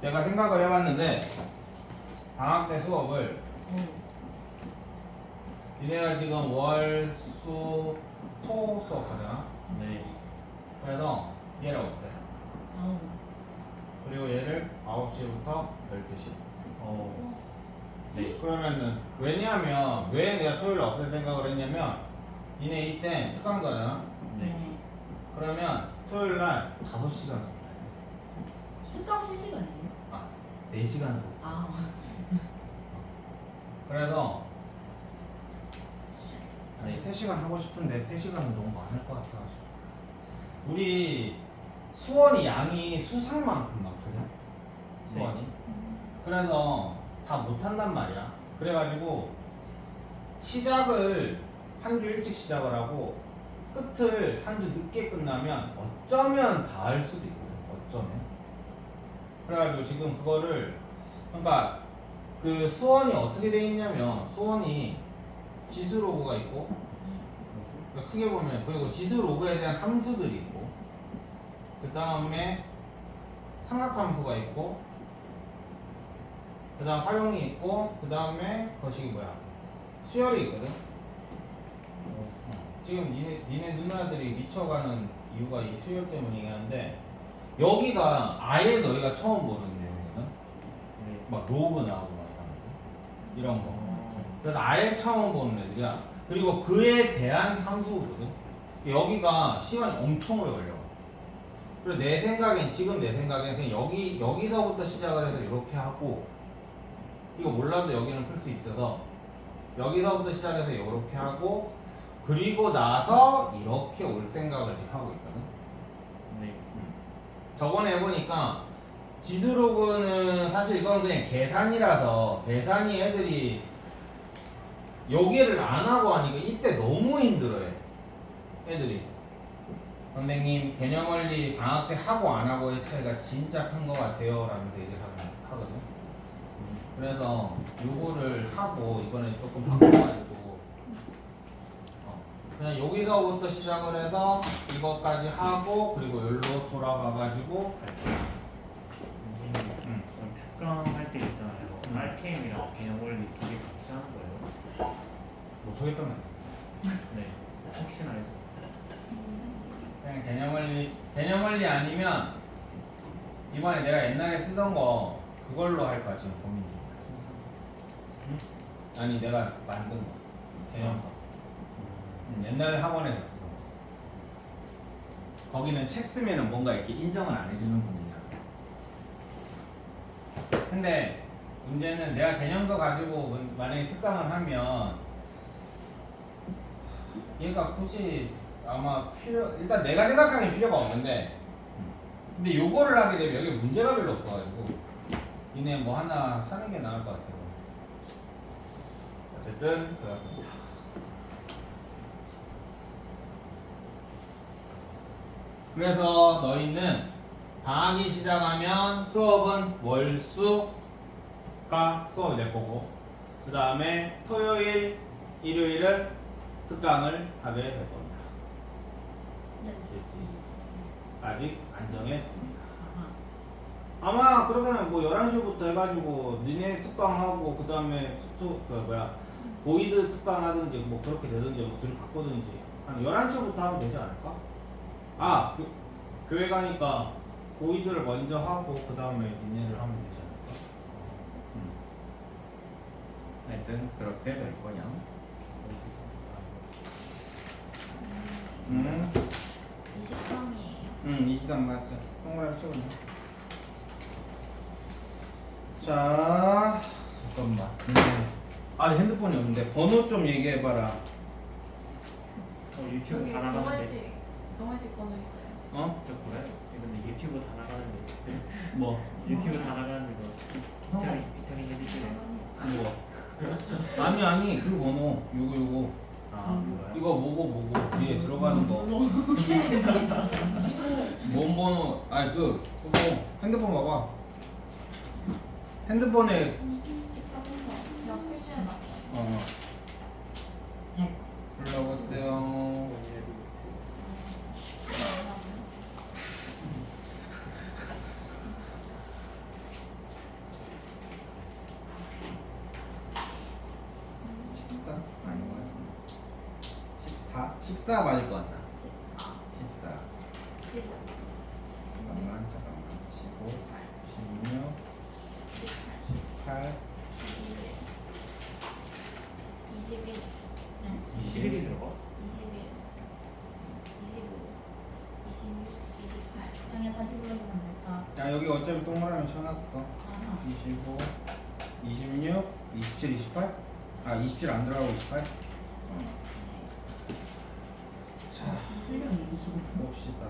내가 생각을 해봤는데 방학 때 수업을 니네가 지금 월, 수, 토 수업하잖아. 네. 그래서 얘를 없애. 그리고 얘를 9시부터 12시. 어. 네. 그러면은 왜냐면 왜 내가 토요일 없앨 생각을 했냐면 니네 이때 특강 가잖아. 네. 그러면 토요일 날 5시간 수업. 특강 3시간이에요? 아, 4시간 수업. 아. 그래서 아니 3시간 하고 싶은데 3시간은 너무 많을 것 같아가지고. 우리 수원이 양이 수상만큼 많거든? 수원이? 그래서 다 못한단 말이야. 그래가지고 시작을 한 주 일찍 시작을 하고 끝을 한 주 늦게 끝나면 어쩌면 다 할 수도 있거든 어쩌면 그래가지고 지금 그거를 그러니까 그 수원이 어떻게 돼 있냐면 수원이 지수 로그가 있고 그러니까 크게 보면 그리고 지수 로그에 대한 함수들이 있고 그 다음에 삼각함수가 있고 그 다음 활용이 있고 그 다음에 거식이 뭐야? 수열이 있거든. 어, 지금 니네, 니네 누나들이 미쳐가는 이유가 이 수열 때문이긴 한데 여기가 아예 너희가 처음 보는 내용이거든 네. 막 로그 나오고 막 이런 거 이런 거 어. 그래서 아예 처음 보는 애들이야 그리고 그에 대한 함수거든 여기가 시간이 엄청 오래 걸려 그래서 내 생각엔 지금 내 생각엔 그냥 여기 여기서부터 시작을 해서 이렇게 하고 이거 몰라도 여기는 풀 수 있어서 여기서부터 시작해서 이렇게 하고 그리고 나서 이렇게 올 생각을 지금 하고 네. 저번에 해보니까 지수로그는 사실 이건 그냥 계산이라서 계산이 애들이 여기를 안 하고 하니까 이때 너무 힘들어해 애들이 선생님 개념 원리 방학 때 하고 안 하고의 차이가 진짜 큰 것 같아요 라면서 얘기를 하거든 하거든. 그래서 요거를 하고 이번에 조금 바꿔가지고 어, 그냥 여기서부터 시작을 해서 이것까지 하고 그리고 여기로 돌아가가지고 할게요. 선생님, 응. 그럼 특강 할 때 있잖아요. 음. RTM이랑 개념 원리 두개 같이 하는 거예요? 못하겠다면 네. 혹시나 해서. 그냥 개념 원리 개념 원리 아니면 이번에 내가 옛날에 쓰던 거 그걸로 할까 지금 고민 중. 아니 내가 만든 거 개념서. 음, 옛날 학원에서 거. 거기는 책 쓰면은 뭔가 이렇게 인정을 안 해주는 분이야. 근데 문제는 내가 개념서 가지고 문- 만약에 특강을 하면 얘가 굳이 아마 필요 일단 내가 생각하기엔 필요가 없는데 근데 요거를 하게 되면 여기 문제가 별로 없어가지고 니네 뭐 하나 사는 게 나을 것 같아서 어쨌든 그렇습니다. 그래서 너희는 방학이 시작하면 수업은 월수가 수업이 될 거고 그 다음에 토요일, 일요일은 특강을 하게 될 겁니다. 아직 안 정했습니다. 아마 그러면 뭐 11시부터 해가지고 니네 특강하고 그 다음에 스토 그 뭐야 보이드 특강하든지 뭐 그렇게 되든지 뭐 둘이 바꾸든지 한 11시부터 하면 되지 않을까? 아 교, 교회 가니까 보이드를 먼저 하고 그 다음에 니네를 하면 되지 않을까? 음. 하여튼 그렇게 될 거냐 음. 20강이에요. 응, 이 시간 맞죠. 동그라미 찍었네. 자, 잠깐만. 음. 아, 핸드폰이 없는데 번호 좀 얘기해봐라. 어, 유튜브 여기 다 나가는데. 정원식 번호 있어요. 어? 저 그래? 근데 유튜브 다 나가는데. 뭐? 유튜브 다 나가는데서 피처링 피처링 해주시래. 이거. 아니 아니 그 번호 요거 요거 아 뭐야? 이거 뭐고 뭐고 뒤에 들어가는 거. 뭔 번호? 아니 그 그거 핸드폰 봐봐. 핸드폰에 나 표시해놨어요. 어 불러보세요. 14 맞을 것 같다 14 14 15 잠깐만 잠깐만 15 16 18 18 21 21 11이 들어가? 21 25 26 28 양해 다시 불러주면 자 여기 어차피 동그라미 쳐놨어 아하. 25 26 27 28? 아 27 안 들어가고 28? 자 설명이 25. 봅시다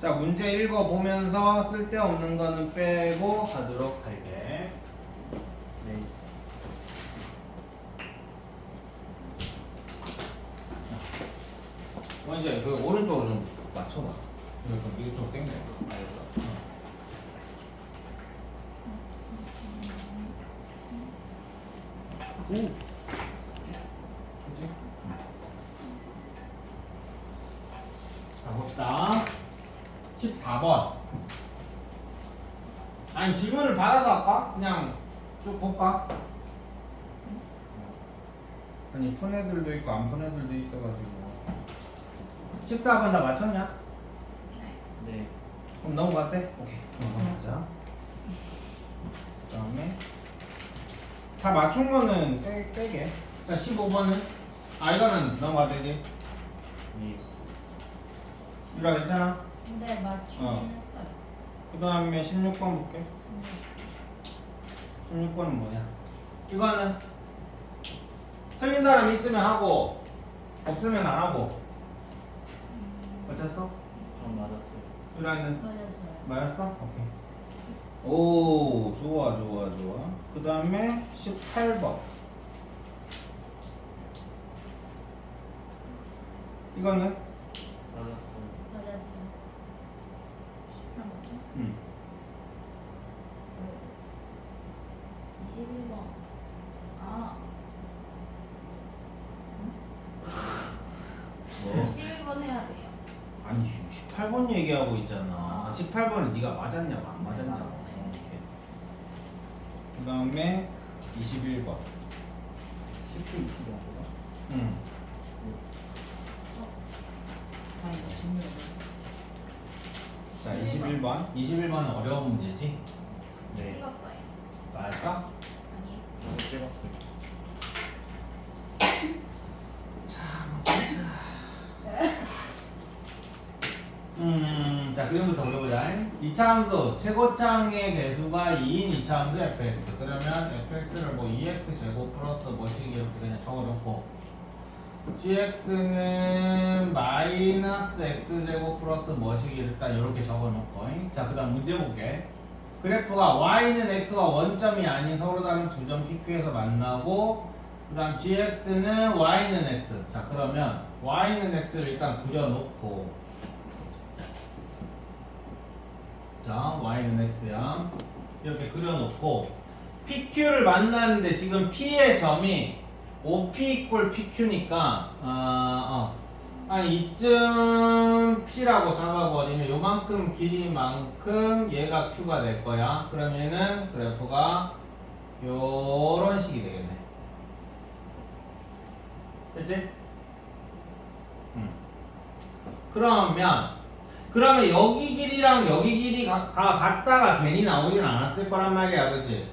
자 문제 읽어보면서 쓸데없는 거는 빼고 하도록 할게 네. 먼저 그 오른쪽으로 좀 맞춰봐 이거 좀 이쪽 당겨 오! 그치? 자 봅시다 14번 아니 질문을 받아서 할까? 그냥 쭉 볼까? 아니 푼 애들도 있고 안 푼 애들도 있어가지고 14번 다 맞췄냐? 네 네. 그럼 넘어갔대? 오케이 그럼 넘어가자 그 다음에 다 맞춘 거는 빼, 빼게 자 15번은 아 이거는 넘어가야 되지 네. 유라 괜찮아? 근데 맞추긴 어. 했어요. 그 다음에 16번 볼게 16번은 뭐냐 이거는 틀린 사람 있으면 하고 없으면 안 하고 맞췄어? 전 맞았어요. 유라는 맞았어요. 맞았어? 오케이 오 좋아 좋아 좋아 그 다음에 18번 이거는? 맞았어요. 맞았어요. 18번이요? 응그 21번 18번이잖아. 18번은 네가 맞았냐고 안 맞았냐고. 네, 이렇게. 그다음에 21번. 10분 20분 응. 어? 아니 자, 21번. 21번은 어려운 문제지? 네. 네. 찍었어요. 나 할까? 아니에요? 찍었어요 이차함수 최고창의 개수가 2인 이차함수 fx. 그러면 fx를 뭐 2x 제곱 플러스 뭐씩 이렇게 그냥 적어놓고 gx는 마이너스 x 제곱 플러스 뭐씩 일단 이렇게 적어놓고. 자 그 다음 문제 볼게. 그래프가 y는 x가 원점이 아닌 서로 다른 두 점 PQ에서 만나고 그 다음 gx는 y는 x 자 그러면 y는 x를 일단 그려놓고 자, y는 x야. 이렇게 그려놓고 PQ를 만나는데 지금 P의 점이 OP 이꼴 PQ니까 아, 어. 아니 이쯤 P라고 잡아버리면 요만큼 길이만큼 얘가 Q가 될 거야. 그러면은 그래프가 요런 식이 되겠네. 됐지? 음. 그러면 그러면 여기 길이랑 여기 길이가 가- 같다가 괜히 나오진 않았을 거란 말이야, 그치?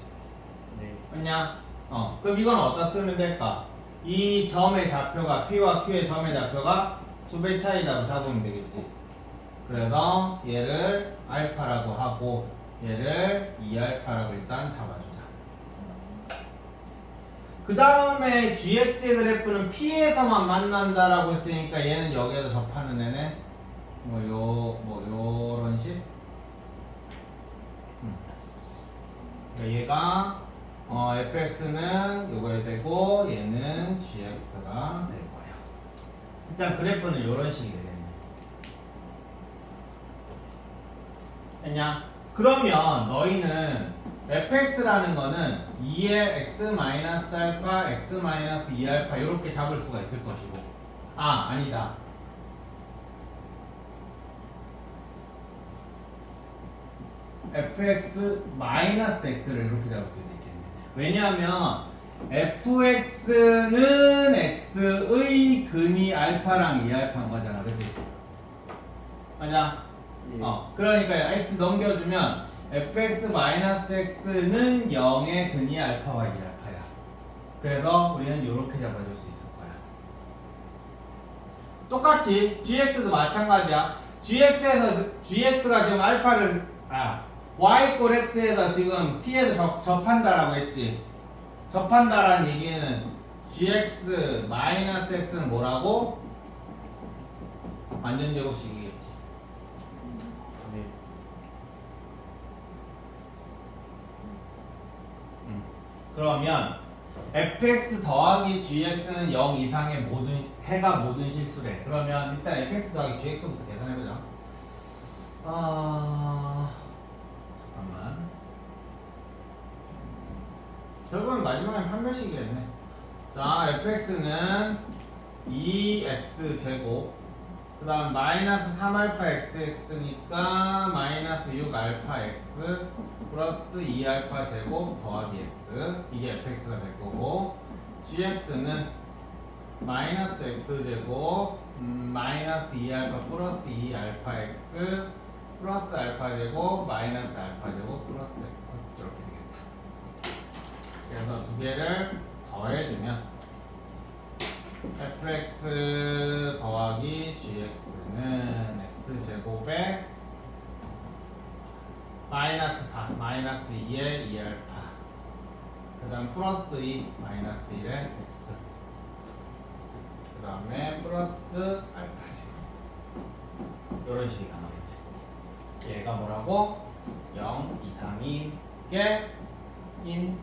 네. 맞냐? 어, 그럼 이건 어디다 쓰면 될까? 이 점의 좌표가 P와 Q의 점의 좌표가 두 배 차이라고 잡으면 되겠지. 그래서 얘를 알파라고 하고 얘를 2알파라고 일단 잡아주자. 그 다음에 GX의 그래프는 P에서만 만난다라고 했으니까 얘는 여기에서 접하는 애네. 뭐 요 뭐 요런 식. 음. 그러니까 얘가 어 fx는 요거에 되고 얘는 gx가 될 거야. 일단 그래프는 요런 식이 되겠네. 됐냐? 그러면 너희는 fx라는 거는 2의 x 마이너스 알파, x 마이너스 2 알파 이렇게 잡을 수가 있을 것이고 아 아니다. Fx 마이너스 x를 이렇게 잡을 수도 있겠네. 왜냐하면 fx는 x의 근이 알파랑 2알파인 거잖아, 그렇지? 맞아. 예. 어, 그러니까 x 넘겨주면 fx 마이너스 x는 0의 근이 알파와 2알파야. 그래서 우리는 이렇게 잡아줄 수 있을 거야. 똑같이 gx도 마찬가지야. gx에서 gx가 지금 알파를 아 y 꼴 x에서 지금 p에서 접, 접한다라고 했지. 접한다라는 얘기는 gx 마이너스 x는 뭐라고? 완전 제곱식이겠지. 네. 음. 그러면 fx 더하기 gx는 0 이상의 모든 해가 모든 실수래. 그러면 일단 fx 더하기 gx부터 계산해보자. 아 잠깐만. 결국은 마지막에 판별식이겠네. 자 fx는 2x 제곱. 그 다음 마이너스 3알파 xx니까 마이너스 6알파 x 플러스 2알파 제곱 더하기 x. 이게 fx가 될 거고. gx는 마이너스 x 제곱 음, 마이너스 2알파 플러스 2알파 x 플러스 알파 제곱 마이너스 알파 제곱 플러스 x 이렇게 되겠다 그래서 두 개를 더해주면 fx 더하기 gx는 x 제곱에 마이너스 4 마이너스 2의 2알파. 그 다음 플러스 2 마이너스 1의 x. 그 다음에 플러스 알파 제곱. 이런 식이 가능하겠네 얘가 뭐라고? 0 이상인 게 인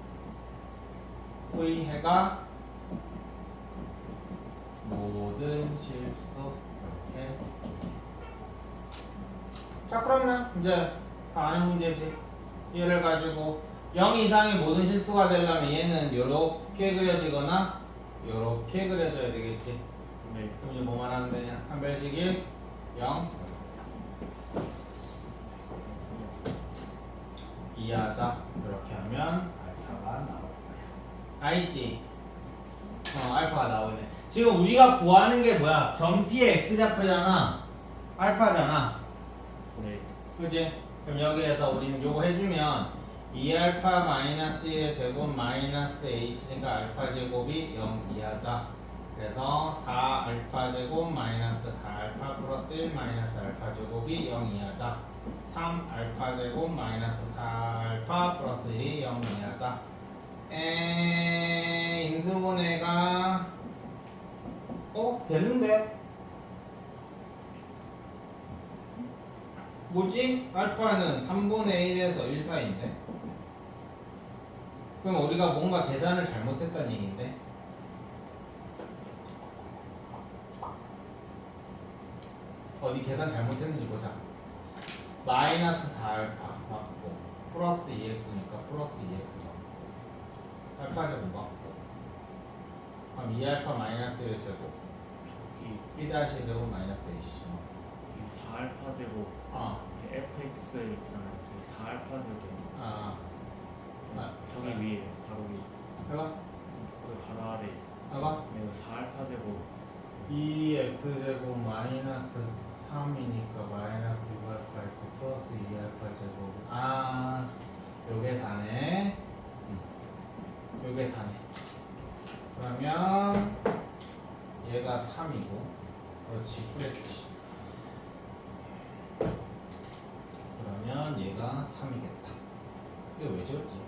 의해가 모든 실수 이렇게. 자 그러면 이제 다 아는 문제지. 얘를 가지고 0 이상의 모든 실수가 되려면 얘는 이렇게 그려지거나 이렇게 그려져야 되겠지. 네. 그럼 이제 뭐만 하면 되냐? 한별식이 0 이하다. 이렇게 하면 알파가 거야 알지? 어 알파가 나오네. 지금 우리가 구하는 게 뭐야? 점피의 x좌표잖아. 알파잖아. 네. 그지? 그럼 여기에서 우리는 요거 해주면 2알파 마이너스 1의 제곱 마이너스 a시니까 알파 제곱이 0 이하다. 그래서 4알파 제곱 마이너스 4알파 플러스 1 마이너스 알파 제곱이 0 이하다. 3알파 제곱 마이너스 4알파 플러스 1이 0 이하다 에 인수분해가 어? 되는데? 뭐지? 알파는 3분의 1에서 1 사이인데 그럼 우리가 뭔가 계산을 잘못했다는 얘기인데 어디 계산 잘못했는지 보자 마이너스 4알파 맞고 플러스 2x니까 플러스 2x 알파 제곱 맞고 그럼 2알파 마이너스 1 제곱 1 다시 제곱 마이너스 ac 이 4알파 제곱 아, 이렇게 fx 있잖아요. 저기 4알파 제곱. 아, 아, 저기 위에 바로 위. 해봐, 그 바로 아래. 해봐. 이거 4알파 제곱. 2x 제곱 마이너스 3이니까 마이너스 6알파 x 플러스 2알파 제곱 아 요게 4네 음. 요게 4네 그러면 얘가 3이고 그렇지. 그랬지. 그러면 얘가 3이겠다. 이거 왜 지웠지?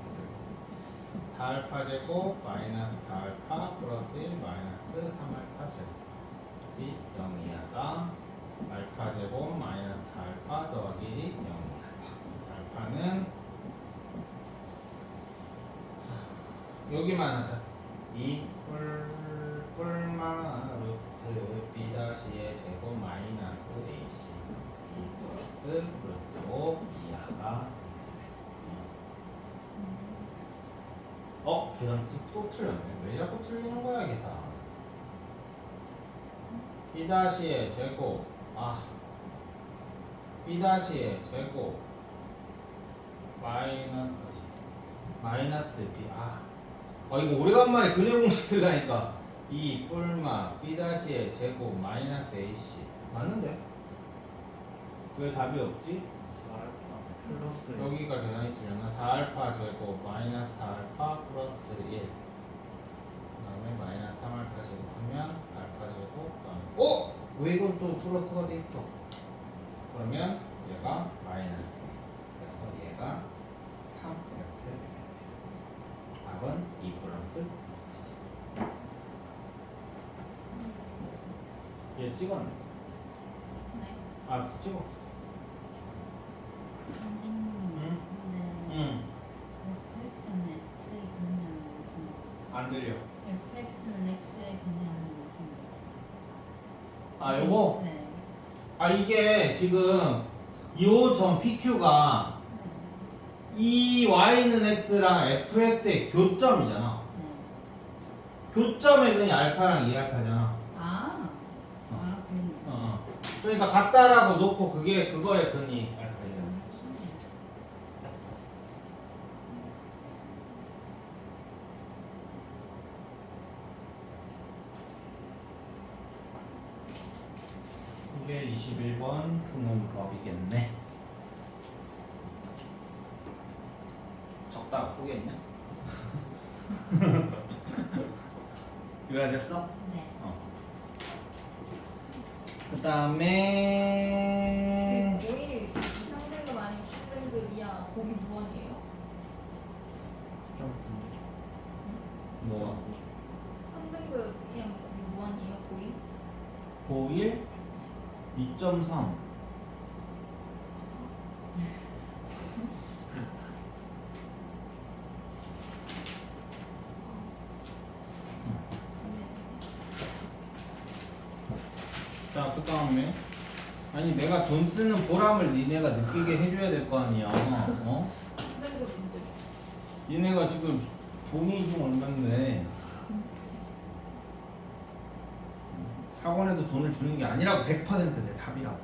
4알파 제곱 마이너스 4알파 플러스 1 마이너스 3알파 제곱. 이 0이하다 알파 제곱 마이너스 알파 더하기 1이 0이하다 알파는 여기만 하자. 이 뿔, 뿔마 루트 b 다시의 제곱 마이너스 ac 이 플러스 루트로 이하가 어? 계산 또, 또 틀렸네. 왜 자꾸 틀리는 거야 계산? B 다시의 제곱 아 B 다시의 제곱 마이너스 마이너스 b 아, 아 이거 오래간만에 근해 공식 쓰려니까 이 뿔마 b 다시의 제곱 마이너스 ac 맞는데 왜 답이 없지? 4알파 플러스 여기가 계산이 틀렸나? 4알파 제곱 마이너스 4알파 플러스 1 그다음에 마이너스 3알파 제곱하면 알파 제곱 그다음에 어? 왜 이건 또 플러스가 돼 있어? 그러면 얘가 마이너스 그래서 얘가 3 이렇게 답은 2 플러스 얘 찍었네 네. 아 찍어 응. fx는 근무하는 것은 안 들려 fx는 x에 근무하는 것은 아 요거? 네. 아 이게 지금 요점 PQ가 네. 이 y는 x랑 fx의 교점이잖아. 네. 교점의 근이 알파랑 2알파잖아. 아, 아, 그렇네. 어. 그러니까 같다라고 놓고 그게 그거의 근이 알파이잖아. 이게 21번 푸는 법이겠네. 적다가 포기했냐? 이해됐어? 네. 어. 그 다음에 고1 2상등급 아니면 3등급 이하 고기 무한이에요? 점인데 뭐 3등급 이하 고기 무한이에요 고1? 고1 2.3 자, 그 다음에 아니 내가 돈 쓰는 보람을 니네가 느끼게 해줘야 될 거 아니야. 어? 3등급 문제 니네가 지금 돈이 지금 얼만데. 학원에도 돈을 주는 게 아니라고 100%내 삽이라고.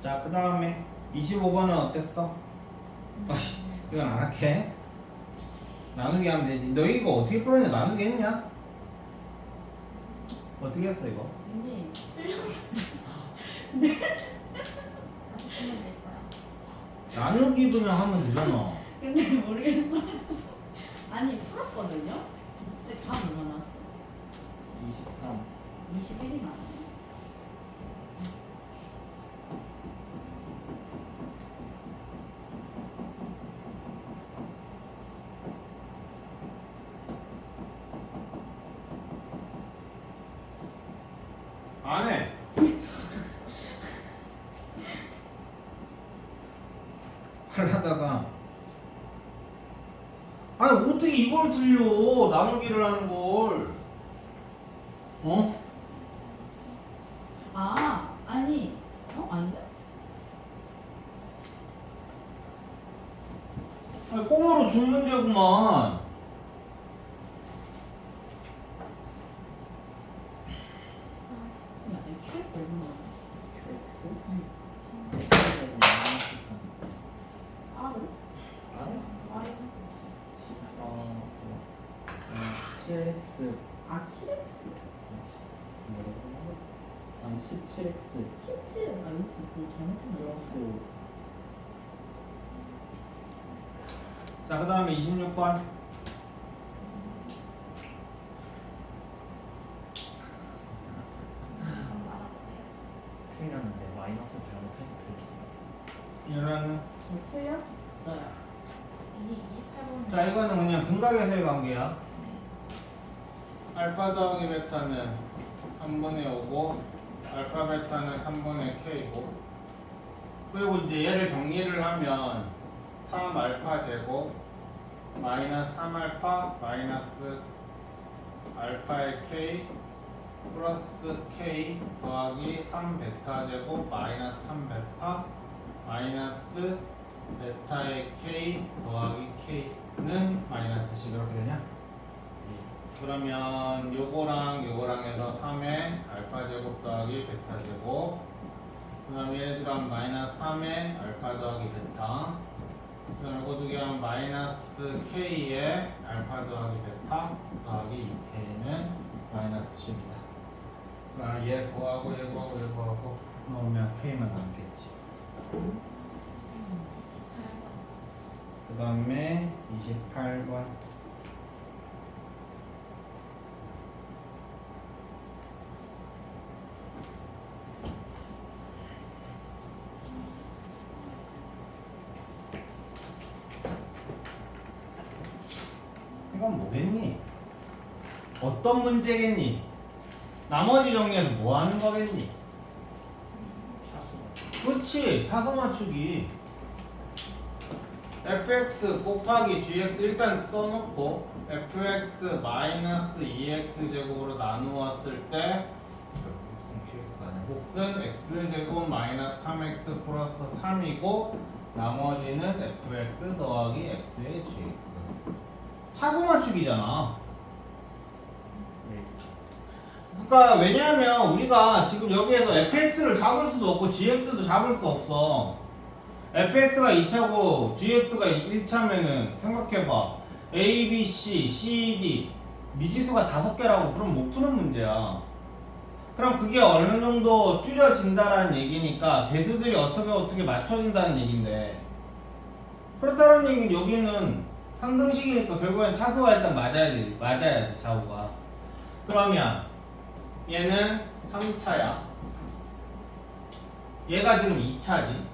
자 그 다음에 25번은 어땠어? 아씨 이건 안 할게. 나누기 하면 되지. 너 이거 어떻게 풀었냐? 나누기 했냐? 어떻게 했어 이거? 왠지 틀렸어요 다시 풀면 될 거야 나누기 그냥 하면 되잖아 근데 모르겠어. 아니 풀었거든요. 근데 답 얼마 나왔어? 23 21이 나왔네. 안 해. 하려다가 아니 어떻게 이걸 틀려 나누기를 하는 걸 어? 아 아니 어 아닌데? 아니 꽁으로 준 문제구만 7x 17 아니지 그 잘못된 거야 플러스 자, 그 다음에 26번. 틀렸는데 마이너스 잘못해서 틀렸어요. 이런. 저 틀렸어요 이게 28번. 자, 이거는 그냥 분각에서의 관계야. 네. 알파 더하기 베타는 한 번에 오고 알파 베타는 3분의 k고 그리고 이제 얘를 정리를 하면 3 알파 제곱 마이너스 3 알파 마이너스 알파의 k 플러스 k 더하기 3 베타 제곱 마이너스 3 베타 마이너스 베타의 k 더하기 k는 마이너스 10 이렇게 되냐? 그러면 요거랑 요거랑 해서 3의 알파 제곱 더하기 베타 제곱. 그 다음에 예를 들어 하면 마이너스 3에 알파 더하기 베타. 그 다음에 이거 두 개 하면 마이너스 k에 알파 더하기 베타 더하기 2k는 마이너스 10이다. 그럼 얘 구하고 얘 구하고 얘 구하고 넣으면 k만 남겠지. 그 다음에 28번 이건 뭐겠니? 어떤 문제겠니? 나머지 정리해서 뭐 하는 거겠니? 그렇지 차수 맞추기 fx 곱하기 gx 일단 써놓고 fx 마이너스 2x 제곱으로 나누었을 때 곱은 x 제곱 마이너스 3x 플러스 3이고 나머지는 fx 더하기 x의 gx 차수 맞추기잖아 네. 그러니까 왜냐하면 우리가 지금 여기에서 fx를 잡을 수도 없고 gx도 잡을 수 없어. fx가 2차고 gx가 1차면은 생각해봐. a, b, c, c, d 미지수가 다섯 개라고 그럼 못 푸는 문제야. 그럼 그게 어느 정도 줄여진다라는 얘기니까 개수들이 어떻게 어떻게 맞춰진다는 얘긴데 그렇다는 얘기는 여기는 상등식이니까 결국엔 차수가 일단 맞아야 돼 맞아야지 좌우가 그러면 얘는 3차야. 얘가 지금 2차지.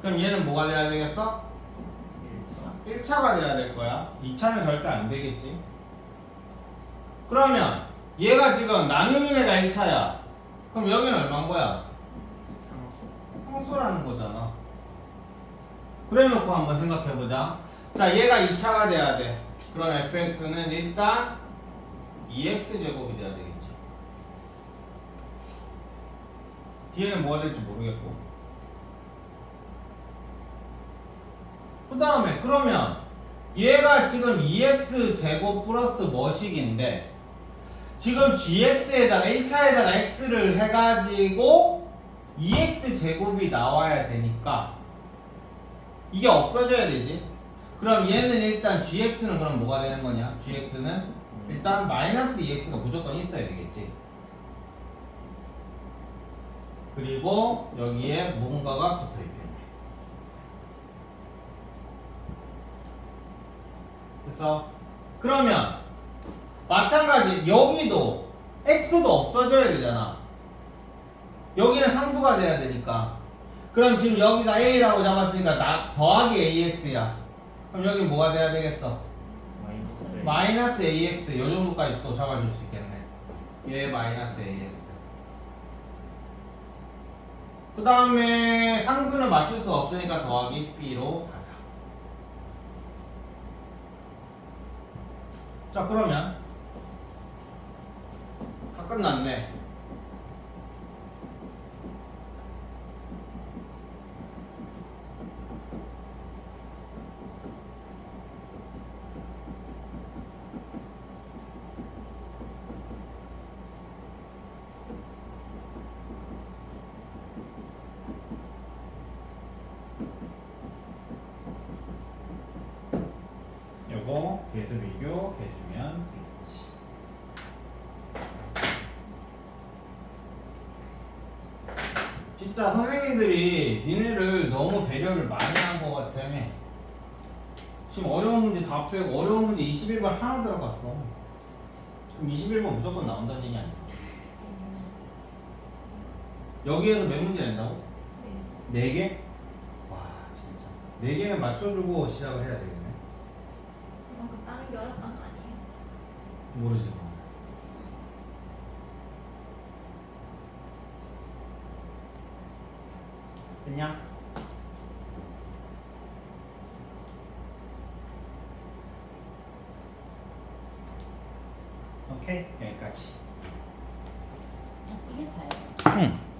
그럼 얘는 뭐가 돼야 되겠어? 1차. 1차가 돼야 될 거야. 2차는 절대 안 되겠지. 그러면 얘가 지금 나누는 애가 1차야. 그럼 여기는 얼마인 거야? 상수. 상수라는 거잖아. 그래 놓고 한번 생각해 보자. 자, 얘가 2차가 돼야 돼. 그럼 fx는 일단 2x 제곱이 돼야 되겠지. 뒤에는 뭐가 될지 모르겠고. 그 다음에 그러면 얘가 지금 2x 제곱 플러스 뭐식인데 지금 gx에다가 1차에다가 x를 해가지고 2x 제곱이 나와야 되니까 이게 없어져야 되지. 그럼 얘는 일단 gx는 그럼 뭐가 되는 거냐? gx는 일단 마이너스 2x가 무조건 있어야 되겠지. 그리고 여기에 뭔가가 붙어 있겠네. 됐어? 그러면 마찬가지 여기도 x도 없어져야 되잖아. 여기는 상수가 돼야 되니까. 그럼 지금 여기가 a라고 잡았으니까 나, 더하기 ax야. 그럼 여기 뭐가 돼야 되겠어? 마이너스. ax 요 정도까지 또 잡아줄 수 있겠네. 얘 마이너스 ax. 그 다음에 상수는 맞출 수 없으니까 더하기 b로 가자. 자 그러면 다 끝났네. 요거 계수 비교 해주면 되겠지. 진짜 선생님들이 니네를 너무 배려를 많이 한 것 같아. 지금 어려운 문제 다 빼고 어려운 문제 21번 하나 들어갔어. 그럼 21번 무조건 나온다는 얘기 아니야? 여기에서 몇 문제 낸다고? 네 개? 와 진짜 네 개는 맞춰주고 시작을 해야 되겠네. 그만큼 다른 게 어렵단 거 아니에요? 모르지. 됐냐? 오케이 여기까지. 이게 다예요. 응.